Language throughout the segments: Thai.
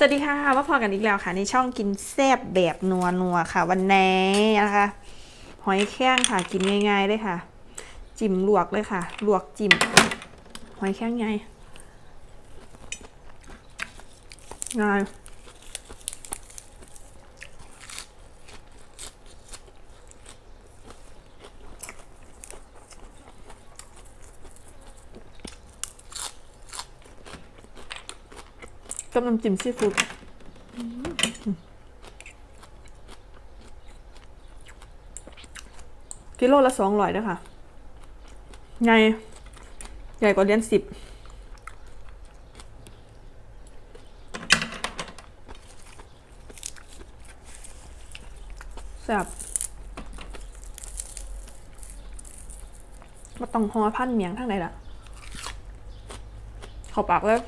สวัสดีค่ะมาพอกันอีกแล้วค่ะ ในช่องกินแซบแบบนัวนัวค่ะ วันนี้นะคะ หอยแข้งค่ะกินง่ายๆเลยค่ะ จิ้มลวกเลยค่ะ ลวกจิ้มหอยแข้งไงง่าย กับน้ำจิ้มซีฟู้ดกิโลละสองร้อยด้ค่ะใหญ่ใหญ่กว่าเหรียญสิบแซ่บมาต้องหอพันเมียงทางไหนล่ะข้าปากเลย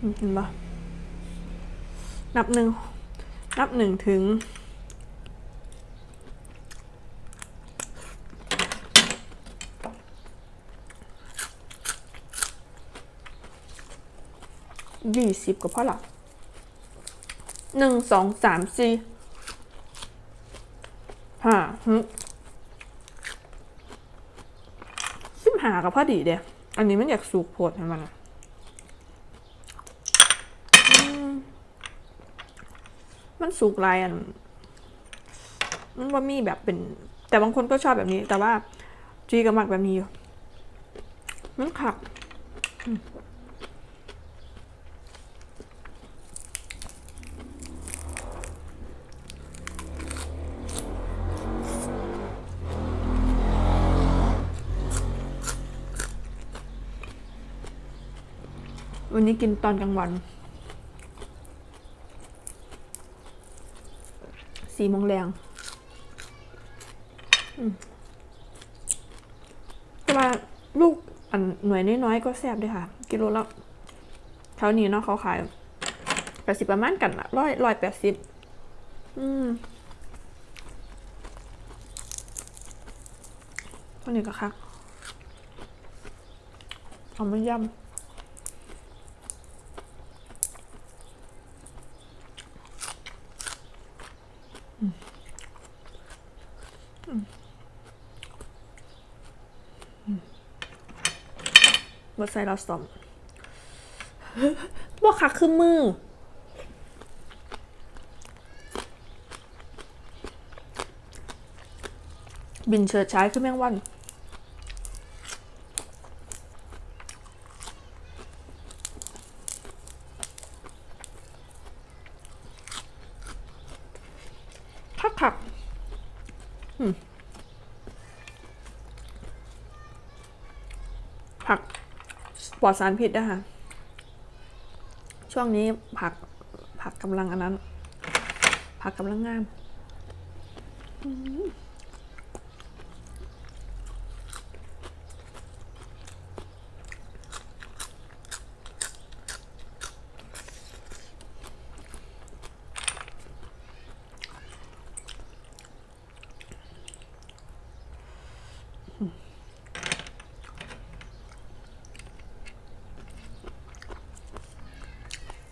เห็นปะนับหนึ่ง นับหนึ่งถึงยี่สิบก็พอละหนึ่งสองสามสี่ห้าหกสิบหากับพอดีเดียอันนี้มันอยากสูกโพดให้มันอะ มันสุกลายอันมันว่ามีแบบเป็น แต่บางคนก็ชอบแบบนี้ แต่ว่าจีก็มักแบบนี้อยู่มันขักวันนี้กินตอนกลางวัน สี่โมงแรงแต่ว่าลูกอันหน่วยน้อยๆก็แซ่บด้วยค่ะ กิโลละเท่านี้เนาะเขาขายแปดสิบประมาณกันละร้อยร้อยแปดสิบอืมเท่านี้ก็คักเอามายำ บดใส่เราสอมบอกคักคือมือบินเฉิดฉายคือแมงวัน คักคักอืมผัก ปลอดสารพิษนะคะช่วงนี้ผักผักกำลังอันนั้น ผักกำลังงาม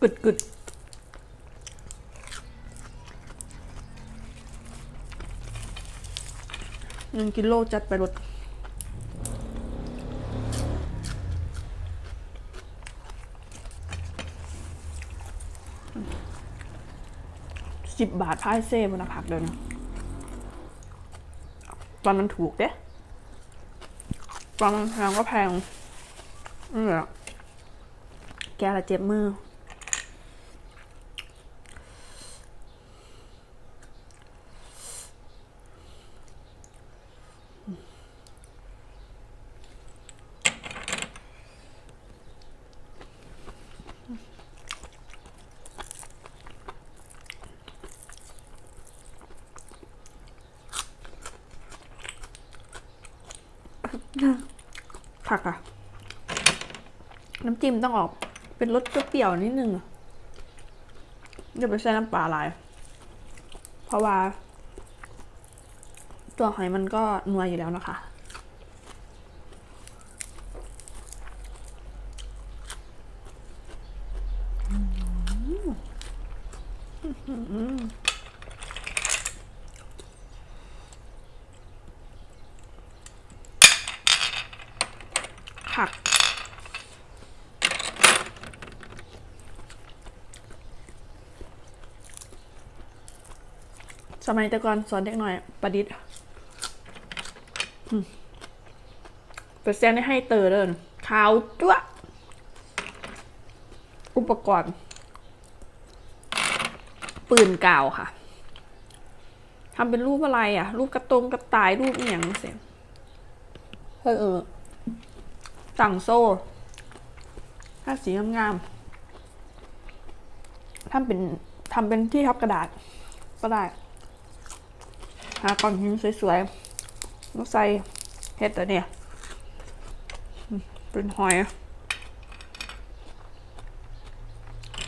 กึดกึดหนึ่งกิโลจัดไปรถสิบบาทพายเซ่บนผักเดินนะตอนมันถูกเด้ตอนมันแพงก็แพงนี่แหละแกละเจ็บมือ ผักอะน้ำจิ้มต้องออกเป็นรสเปรี้ยวนิดนึงอย่าไปใส่น้ำปลาลาย เพราะว่า ตัวหอยมันก็นัวอยู่แล้วนะคะอืม สมัยแต่ก่อนสอนเด็กหน่อย ประดิษฐ์เปอร์เซ็นต์ให้เตอร์เดินขาวจ้วอุปกรณ์ ปืนกาวค่ะทำเป็นรูปอะไรอะ รูปกระตรงกระต่ายรูปอย่างเสียเฮ้ยเออสั่งโซ่ถ้าสีงามๆทำเป็นทำเป็นที่ทับกระดาษก็ได้ หาก้อนหินสวยๆมาใส่เห็ดตัวเนี่ยเป็นหอย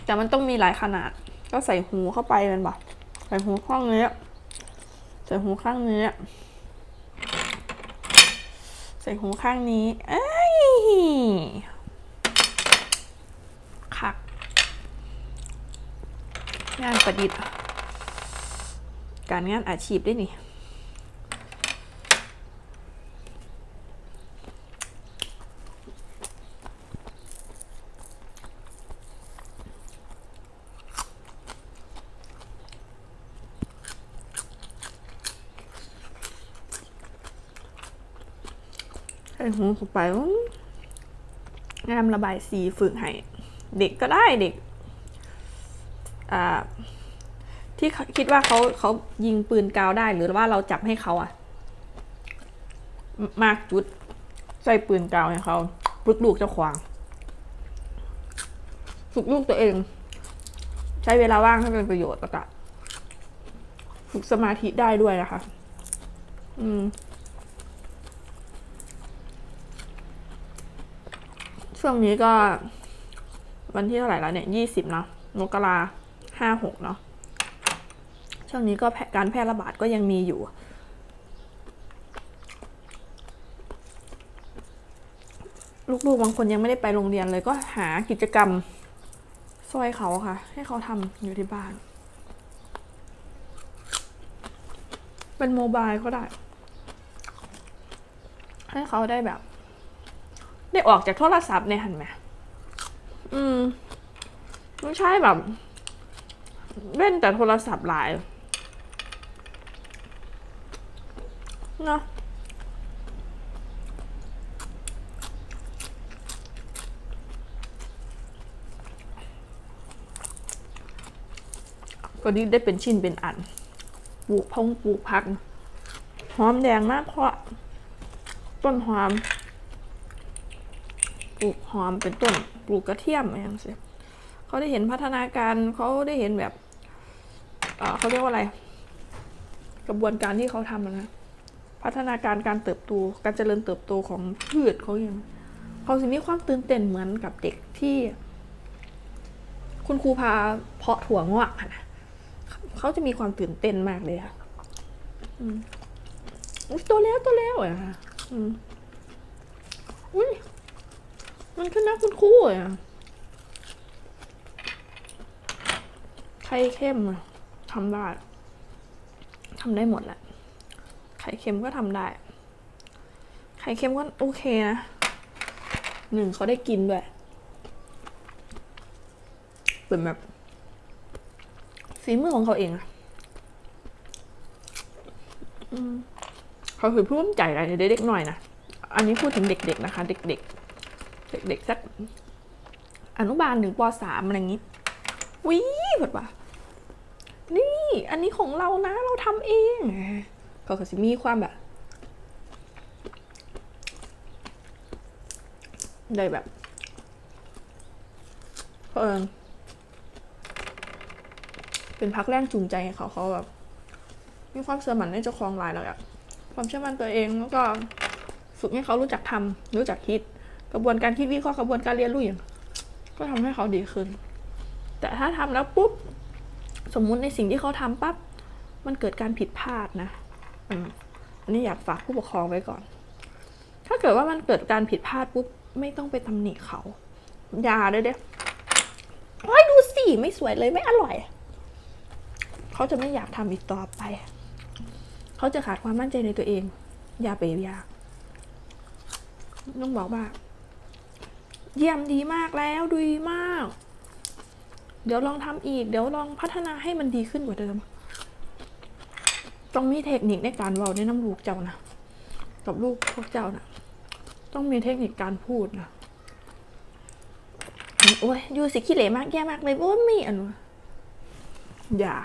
แต่มันต้องมีหลายขนาด ก็ใส่หูเข้าไปมันบอกใส่หูข้างนี้ ใส่หูข้างนี้ ใส่หูข้างนี้ เอ้ยคักงานประดิษฐ์ การงานอาชีพได้นี่ใส่หูเข้าไปงามระบายสีฝึกให้ เด็กก็ได้เด็ก อ่า ที่คิดว่าเขาเขายิงปืนกาวได้หรือว่าเราจับให้เขาอะมากจุดใส่ปืนกาวให้เขาฝึกลูกเจ้าขวางฝึกลูกตัวเอง ใช้เวลาว่างให้เป็นประโยชน์แล้วก็ฝึกสมาธิได้ด้วยนะคะ อืม ช่วงนี้ก็ วันที่เท่าไหร่แล้วเนี่ยยี่สิบเนาะมกราห้าหกเนาะ ช่วงนี้ก็การแพร่ระบาดก็ยังมีอยู่ ลูกๆบางคนยังไม่ได้ไปโรงเรียนเลยก็หากิจกรรมซอยเขาค่ะ ให้เขาทำอยู่ที่บ้าน เป็นโมบายก็ได้ ให้เขาได้แบบ ได้ออกจากโทรศัพท์เนี่ยหันไหมอืม ไม่ใช่แบบเล่นแต่โทรศัพท์หลาย เนาะก็นี้ได้เป็นชิ้นเป็นอัน ปลูกพงปลูกพัก หอมแดงมากเพราะ ต้นหอม ปลูกหอมเป็นต้น ปลูกกระเทียมอะไรอย่างเงี้ยเขาได้เห็นพัฒนาการเขาได้เห็นแบบเเขาเรียกว่าอะไร กระบวนการที่เขาทำนะ พัฒนาการการเติบโตการเจริญเติบโตของพืชเขาอย่างเขาสิมีความตื่นเต้นเหมือนกับเด็กที่ คุณครูพาเพาะถั่วงอกนะเขาจะมีความตื่นเต้นมากเลยค่ะอืมตัวแล้วตัวแล้วอะอืมอุ้ยมันขึ้นนะคุณครูอะไข่เข้มทำได้ทำได้หมดแหละ ไข่เค็มก็ทำได้ ไข่เค็มก็โอเคนะหนึ่งเขาได้กินด้วยเป็นแบบฝีมือของเขาเองอะอเขาคือภูมิใจอะไรเด็กๆหน่อยนะ อันนี้พูดถึงเด็ก ๆ นะคะ เด็ก ๆ เด็กๆสักอนุบาลถึงปสามอะไรอย่างนี้วิแบบว่านี่ อันนี้ของเรานะ เราทำเอง เขาก็สิมีความแบบได้แบบเออเป็นพักแรงจูงใจให้เขาเขาแบบมีความเชื่อมั่นในเจ้าของหลายแล้วอะความเชื่อมั่นตัวเองแล้วก็ฝึกให้เขารู้จักทำรู้จักคิด กระบวนการคิดวิเคราะห์กระบวนการเรียนรู้อย่างก็ทำให้เขาดีขึ้น แต่ถ้าทำแล้วปุ๊บ สมมุติในสิ่งที่เขาทำปั๊บมันเกิดการผิดพลาดนะ อันนี้อยากฝากผู้ปกครองไว้ก่อน ถ้าเกิดว่ามันเกิดการผิดพลาดปุ๊บไม่ต้องไปตำหนิเขา อย่าเลยเด้โอ้ยดูสิไม่สวยเลยไม่อร่อย เขาจะไม่อยากทำอีกต่อไป เขาจะขาดความมั่นใจในตัวเอง อย่าไปอยากต้องบอกว่า เยี่ยมดีมากแล้วดีมาก เดี๋ยวลองทำอีก เดี๋ยวลองพัฒนาให้มันดีขึ้นกว่าเดิม ต้องมีเทคนิคในการเว้าในน้ำลูกเจ้านะกับลูกพวกเจ้านะต้องมีเทคนิคการพูดนะโอ้ยอยู่สิขี้เหร่มากแย่มากเลยโอ้ยมีอันวะอย่า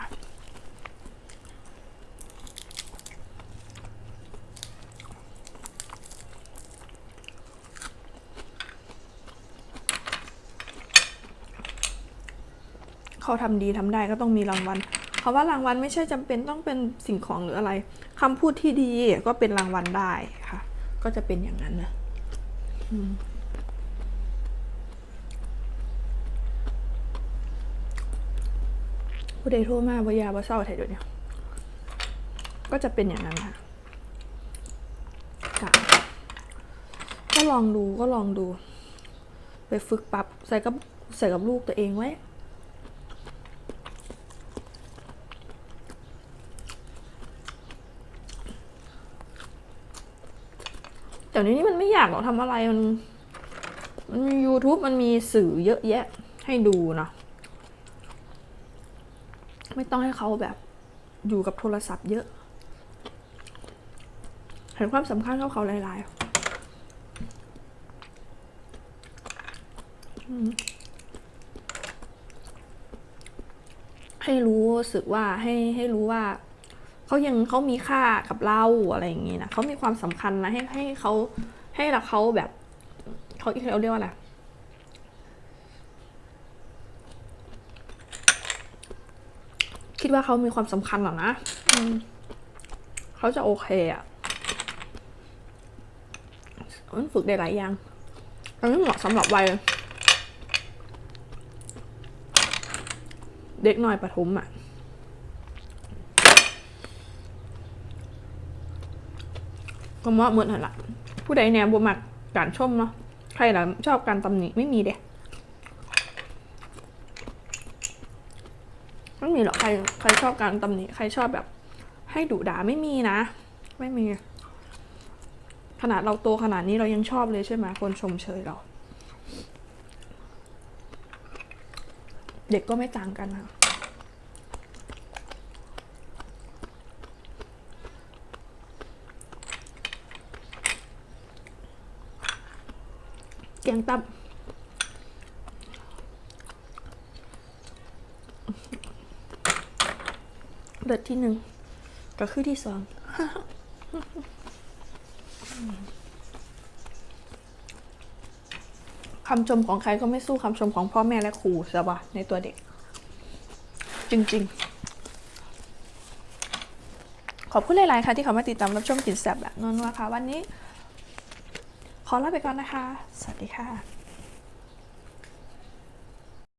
เขาทำดีทำได้ก็ต้องมีรางวัลาว่ารางวัลไม่ใช่จำเป็นต้องเป็นสิ่งของหรืออะไรคำพูดที่ดีก็เป็นรางวัลได้ค่ะ ก็จะเป็นอย่างนั้นนะผู้ใดโทรมาบยาบาเศร้าไทยเดี๋ยวนี้ก็จะเป็นอย่างนั้นค่ะก็ลองดูก็ลองดู ไปฝึกปรับใส่กับใส่กับลูกตัวเองไว้ แต่นี้นี่มันไม่อยากหรอกทำอะไรมัน มันมี YouTube มันมีสื่อเยอะแยะ ให้ดูเนาะไม่ต้องให้เขาแบบอยู่กับโทรศัพท์เยอะเห็นความสำคัญของเขาหลายๆให้รู้สึกว่าให้ให้รู้ว่า เขายังเขามีค่ากับเราอะไรอย่างงี้นะเขามีความสำคัญนะให้ให้เขาให้เราเขาแบบเขาเขาเรียกว่าอะไรคิดว่าเขามีความสำคัญหรอนะอืมเขาจะโอเคอะ่ะมันฝึกได้หลายอย่างมันไม่เหมาะสำหรับวัยเด็กน้อยประถมอะ ก็เหมาะเหมือนหันละผู้ใดแนวบ่มักการชมเนาะใครล่ะชอบการตำหนิไม่มีเด้ไม่มีหรอกใครใครชอบการตำหนิใครชอบแบบ ให้ดุด่าไม่มีนะ ไม่มี ขนาดเราโตขนาดนี้เรายังชอบเลยใช่ไหมคนชมเชยเรา เด็กก็ไม่ต่างกันค่ะ ยงตับเดือดที่หนึ่งก็คือที่สองคำชมของใครก็ไม่สู้คำชมของพ่อแม่และครูใช่ปะในตัวเด็ก จริง ๆ ขอบคุณหลาย ๆ ค่ะที่เขามาติดตามรับชมกินแซบแบบนัวค่ะวันนี้ ขอลาไปก่อนนะคะ สวัสดีค่ะ